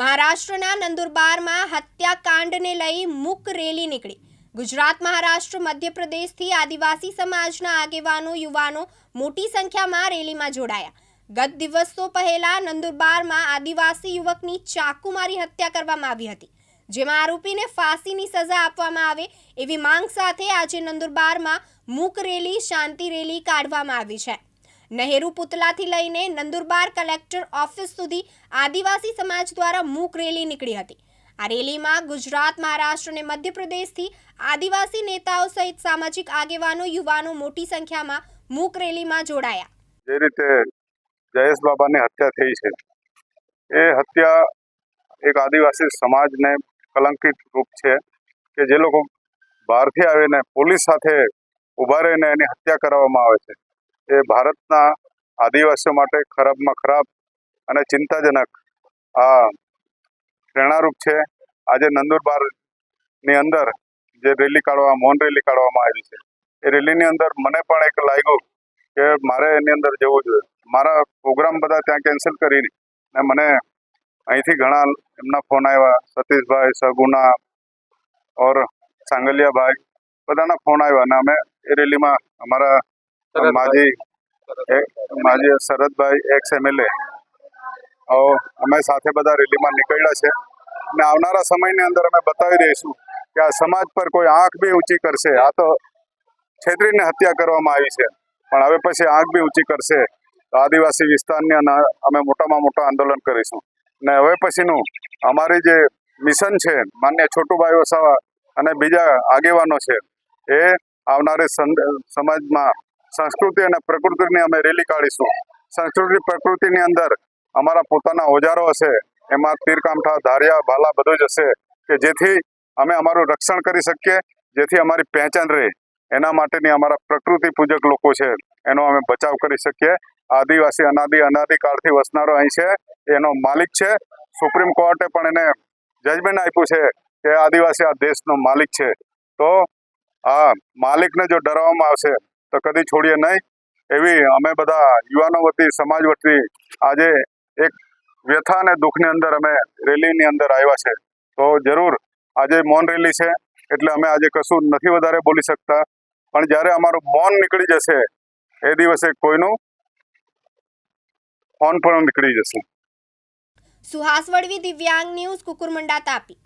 મહારાષ્ટ્રના નંદુરબારમાં હત્યાકાંડને લઈ મૂક રેલી નીકળી. ગુજરાત, મહારાષ્ટ્ર, મધ્યપ્રદેશથી આદિવાસી સમાજના આગેવાનો, યુવાનો મોટી સંખ્યામાં રેલીમાં જોડાયા. ગત દિવસો પહેલા નંદુરબારમાં આદિવાસી યુવકની ચાકુ મારી હત્યા કરવામાં આવી હતી, જેમાં આરોપીને ફાંસીની સજા આપવામાં આવે એવી માંગ સાથે આજે નંદુરબારમાં મૂક રેલી, શાંતિ રેલી કાઢવામાં આવી છે. નહેરુ પુતલાથી લઈને નંદુરબાર કલેક્ટર ઓફિસ સુધી આદિવાસી સમાજ દ્વારા મૂક રેલી નીકળી હતી. આ રેલીમાં ગુજરાત, મહારાષ્ટ્ર અને મધ્યપ્રદેશથી આદિવાસી નેતાઓ સહિત સામાજિક આગેવાનો, યુવાનો મોટી સંખ્યામાં મૂક રેલીમાં જોડાયા. જે રીતે જયેશ બાબાની હત્યા થઈ છે, એ હત્યા એક આદિવાસી સમાજને કલંકિત રૂપ છે કે જે લોકો બહારથી આવીને પોલીસ સાથે ઊભા રહીને એની હત્યા કરવામાં આવે છે. એ ભારતના આદિવાસીઓ માટે ખરાબમાં ખરાબ અને ચિંતાજનક આ પ્રેરણારૂપ છે. આજે નંદુરબારની અંદર જે રેલી કાઢવા મૌન રેલી કાઢવામાં આવી છે. એ રેલીની અંદર મને પણ એક લાગ્યું કે મારે એની અંદર જવું જોઈએ. મારા પ્રોગ્રામ બધા ત્યાં કેન્સલ કરીને ને મને અહીંથી ઘણા એમના ફોન આવ્યા. સતીશભાઈ, સગુના ઓર સાંગલિયાભાઈ બધાના ફોન આવ્યા અને અમે એ રેલીમાં અમારા માજી એ- માજી શરદભાઈ એક્સ એમએલએ અમે સાથે બધા રેલીમાં નીકળ્યા છે. ને આવનારા સમયની અંદર અમે બતાવી દઈશું કે આ સમાજ પર કોઈ આંખ બી ઊંચી કરશે. આ તો છેતરીને હત્યા કરવામાં આવી છે. પણ હવે પછી આંખ બી ઊંચી કરશે. તો આદિવાસી વિસ્તારની અમે મોટામાં મોટા આંદોલન કરીશું. ને હવે પછીનું અમારી જે મિશન છે માન્ય છોટુભાઈ વસાવા અને બીજા આગેવાનો છે એ આવનારી સમાજમાં સંસ્કૃતિ અને પ્રકૃતિની અમે રેલી કાઢીશું. સંસ્કૃતિ પ્રકૃતિની અંદર અમારા પોતાના ઓજારો હશે, એમાં તીરકામઠા, ધારિયા, ભાલા બધું જ હશે કે જેથી અમે અમારું રક્ષણ કરી શકીએ, જેથી અમારી પહેચાન રહે. એના માટેની અમારા પ્રકૃતિ પૂજક લોકો છે, એનો અમે બચાવ કરી શકીએ. આદિવાસી, અનાદિ અનાદિ કાળથી વસનારો અહીં છે, એનો માલિક છે. સુપ્રીમ કોર્ટે પણ એને જજમેન્ટ આપ્યું છે કે આદિવાસી આ દેશનો માલિક છે. તો આ માલિકને જો ડરાવવામાં આવશે તો કદી છોડીએ નહીં. એવી અમે બધા યુવાનો વતી, સમાજ વતી આજે એક વ્યથા અને દુઃખની અંદર અમે રેલીની અંદર આવ્યા છે. તો જરૂર આજે મૌન રેલી છે, એટલે અમે આજે કશું નથી વધારે બોલી શકતા. પણ જ્યારે અમારું મૌન નીકળી જશે, એ દિવસે કોઈનું ફોન પણ નીકળી જશે. સુહાસ વડવી દિવ્યાંગ ન્યૂઝ, કુકુરમંડા તાપી.